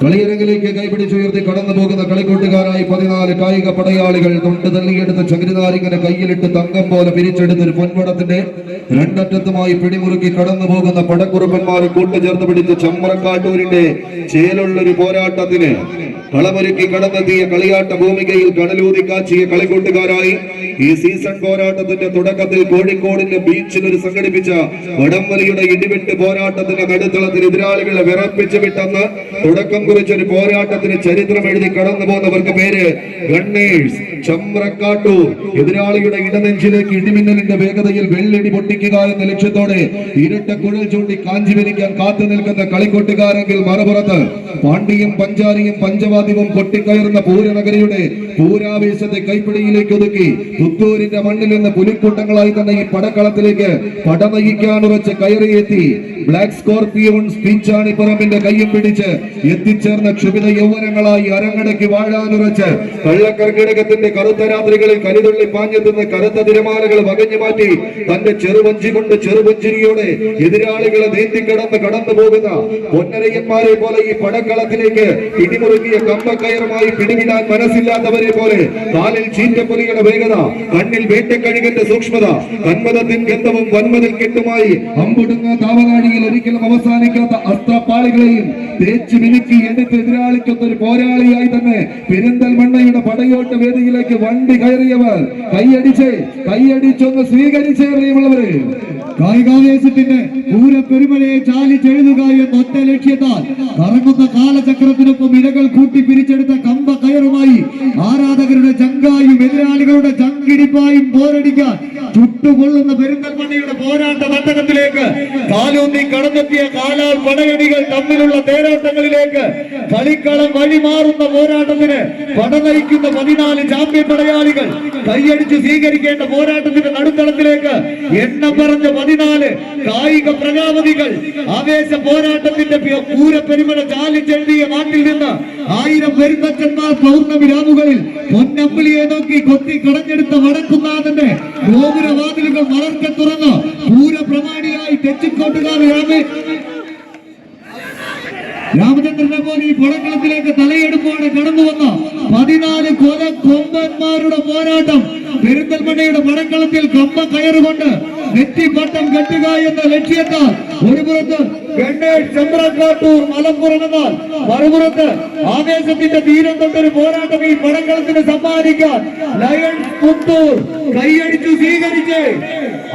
കളിയരങ്ങിലേക്ക് കൈപിടിച്ചുയർത്തി കടന്നു പോകുന്ന കളിക്കൂട്ടുകാരായി പതിനാല് കായിക പടയാളികൾ തൊണ്ട് തള്ളിയെടുത്ത് ചകിരിനാരിങ്ങനെ കയ്യിലിട്ട് തങ്കം പോലെ പിരിച്ചെടുത്ത് ഒരു പൊൻപടത്തിന്റെ രണ്ടറ്റത്തുമായി പിടിമുറുക്കി കടന്നു പോകുന്ന പടക്കുറുപ്പന്മാരെ കൂട്ടുചേർത്ത് പിടിച്ച് ചമ്മറക്കാട്ടൂരിന്റെ ചേലുള്ളൊരു പോരാട്ടത്തിന് കളമൊരുക്കി കടന്നെത്തിയ കളിയാട്ട ഭൂമികയിൽ കടലൂതി കാച്ചിയ കളിക്കൂട്ടുകാരായി ഈ സീസൺ പോരാട്ടത്തിന്റെ തുടക്കത്തിൽ കോഴിക്കോടിന്റെ ബീച്ചിൽ ഒരു സംഘടിപ്പിച്ച വടംവലിയുടെ ഇടിവെട്ട് പോരാട്ടത്തിന്റെ നടുത്തളത്തിൽ എതിരാളികളെ വിറപ്പിച്ചു വിട്ടെന്ന് തുടക്കം കുറിച്ച ഒരു പോരാട്ടത്തിന് ചരിത്രം എഴുതി കടന്നു പോകുന്നവർക്ക് പേര് ഗണ്ണേഴ്സ്. ചമ്രക്കാട്ടൂർ. എതിരാളിയുടെ ഇടനെഞ്ചിലേക്ക് ഇടിമിന്നലിന്റെ വേഗതയിൽ വെള്ളിടി പൊട്ടിക്കുക എന്ന ലക്ഷ്യത്തോടെ ഇരട്ട കുഴൽ ചൂണ്ടി കാഞ്ചി വലിക്കാൻ കാത്തു നിൽക്കുന്ന കളിക്കൊട്ടുകാരെങ്കിൽ മറുപുറത്ത് പാണ്ഡിയും പഞ്ചാരിയും പഞ്ചവാദ്യവും കൊട്ടിക്കയറുന്ന പൂരനഗരിയുടെ പൂരാവേശത്തെ കൈപ്പിടിയിലേക്ക് ഒതുക്കി പുത്തൂരിന്റെ മണ്ണിൽ നിന്ന് പുലിക്കൂട്ടങ്ങളായി തന്നെ ഈ പടക്കളത്തിലേക്ക് പട നയിക്കാൻ കയറിയെത്തി. ബ്ലാക്ക് സ്കോർപിയോൺ സ്പീച്ചാണിപ്പുറമിന്റെ കയ്യും പിടിച്ച് എത്തിച്ചേർന്ന ക്ഷുഭിത യൗവനങ്ങളായി അരങ്ങടക്കി വാഴാനുറച്ച് കള്ളക്കർക്കിടകത്തിന്റെ കറുത്ത രാത്രികളിൽ കരുതുള്ളി പാഞ്ഞെത്തുന്ന കറുത്ത തിരമാലകൾ വകഞ്ഞു മാറ്റി തന്റെ ചെറുവഞ്ചി കൊണ്ട് ചെറുവഞ്ചിരിയോടെ എതിരാളികളെ നീന്തിക്കടന്ന് കടന്നു പോകുന്ന പൊന്നരയന്മാരെ പോലെ ഈ പടക്കളത്തിലേക്ക് ഇടിമുറുക്കിയ കമ്പക്കയറുമായി പിടിവിടാൻ മനസ്സില്ലാത്തവരെ പോലെ കാലിൽ ചീറ്റപ്പൊലിയുടെ വേഗത കണ്ണിൽ വേട്ടക്കഴുകന്റെ സൂക്ഷ്മത കന്മതത്തിൻ ഗന്ധവും വന്മതിൽ കെട്ടുമായി അമ്പിടുന്ന താവകാടിയിൽ ഒരിക്കലും അവസാനിക്കാത്ത അസ്ത്രപ്പാളികളെയും തേച്ച് മിനുക്കി എടുത്ത് എതിരാളിക്കൊത്ത ഒരു പോരാളിയായി തന്നെ പെരിന്തൽമണ്ണയുടെ പടയോട്ട വേദിയിലേക്ക് വണ്ടി കയറിയവർ. കൈയടിച്ച് കൈയടിച്ചൊന്ന് സ്വീകരിച്ചേ പ്രിയമുള്ളവര്. കായികാവേശത്തിന്റെ പൂരപ്പെരുമലയെ ചാലിച്ചെഴുതുക എന്ന ഒറ്റ ലക്ഷ്യത്താൽ കറങ്ങുന്ന കാലചക്രത്തിനൊപ്പം ഇരകൾ കൂട്ടി പിരിച്ചെടുത്ത കമ്പ കയറുമായി ആരാധകരുടെ ചങ്കായും എതിരാളികളുടെ ചങ്കിടിപ്പായും പോരടിക്കാൻ ചുട്ടുകൊള്ളുന്ന പെരുന്തൽമണ്ണയുടെ പോരാട്ട നാടകത്തിലേക്ക് കാലൂന്നി കടന്നെത്തിയ കാലാൽ പടയടികൾ തമ്മിലുള്ള തേരോട്ടങ്ങളിലേക്ക് കളിക്കളം വഴിമാറുന്ന പോരാട്ടത്തിന് പട നയിക്കുന്ന പതിനാല് ചാമ്പ്യൻ പടയാളികൾ കൈയടിച്ച് സ്വീകരിക്കേണ്ട പോരാട്ടത്തിന്റെ നടുത്തളത്തിലേക്ക് എണ്ണം പറഞ്ഞ പതിനാല് കായിക പ്രജാപതികൾ ആവേശ പോരാട്ടത്തിന്റെ പി- ആയിരം പെരുന്തച്ചന്മാർ പൗർണമി രാവുകളിൽ പൊന്നമ്പിളിയെ നോക്കി കൊത്തി കടഞ്ഞെടുത്ത വടക്കുന്നാഥന്റെ ഗോപുരവാതിലുകൾ വളർക്കെ തുറന്ന് പൂരപ്രമാണിയായി തെച്ചിക്കോട്ടുകാർ രാമേ രാമചന്ദ്രനെ പോലെ ഈ പടക്കളത്തിലേക്ക് തലയെടുപ്പോടെ കടന്നു വന്ന പതിനാല് കൊല കൊമ്പന്മാരുടെ പോരാട്ടം പെരിന്തൽമണ്ണയുടെ പടക്കളത്തിൽ കമ്പ കയറുകൊണ്ട് നെറ്റിപ്പട്ടം കെട്ടുക എന്ന ലക്ഷ്യത്താൽ ഒരു പുറത്ത് ഗണ്ണേഷ് ചന്ദ്രക്കാട്ടൂർ മലപ്പുറം എന്നാൽ മറുപുറത്ത് ആവേശത്തിന്റെ തീരം തൊട്ടൊരു പോരാട്ടം ഈ പടക്കളത്തിന് സമ്മാനിക്കാൻ ലയൺസ് പുത്തൂർ കൈയടിച്ചു സ്വീകരിച്ച്.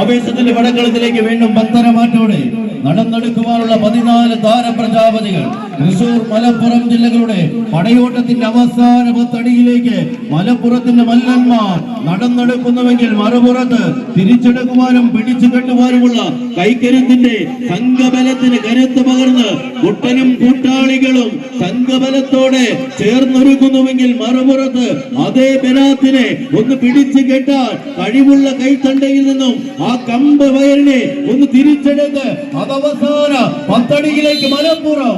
ആവേശത്തിന്റെ പടക്കളത്തിലേക്ക് വീണ്ടും ഭക്തരമാറ്റോടെ നടന്നെടുക്കുവാനുള്ള പതിനാല് താരപ്രജാപതികൾ. തൃശൂർ മലപ്പുറം ജില്ലകളുടെ പടയോട്ടത്തിന്റെ അവസാന പത്തടിയിലേക്ക് മലപ്പുറത്തിന്റെ മല്ലന്മാർ നടന്നെടുക്കുന്നുവെങ്കിൽ മറുപുറത്ത് തിരിച്ചെടുക്കുവാനും പിടിച്ചു കെട്ടുവാനുമുള്ള കൈക്കരുത്തിന്റെ സംഘബലത്തിന് കരുത്ത് പകർന്ന് കുട്ടനും കൂട്ടാളികളും സംഘബലത്തോടെ ചേർന്നൊരുങ്ങുന്നുവെങ്കിൽ മറുപുറത്ത് അതേ ബലാത്തിനെ ഒന്ന് പിടിച്ചു കെട്ടാൻ കഴിവുള്ള കൈത്തണ്ടയിൽ നിന്നും ആ കമ്പ് വയലിനെ ഒന്ന് തിരിച്ചെടുത്ത് അതവസാന പത്തടിയിലേക്ക് മലപ്പുറം.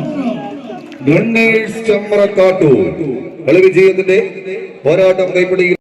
ഗണ്ണേഴ്സ് ചമ്രക്കാട്ടൂർ. കളി വിജയത്തിന്റെ പോരാട്ടം കൈപ്പിടിയിൽ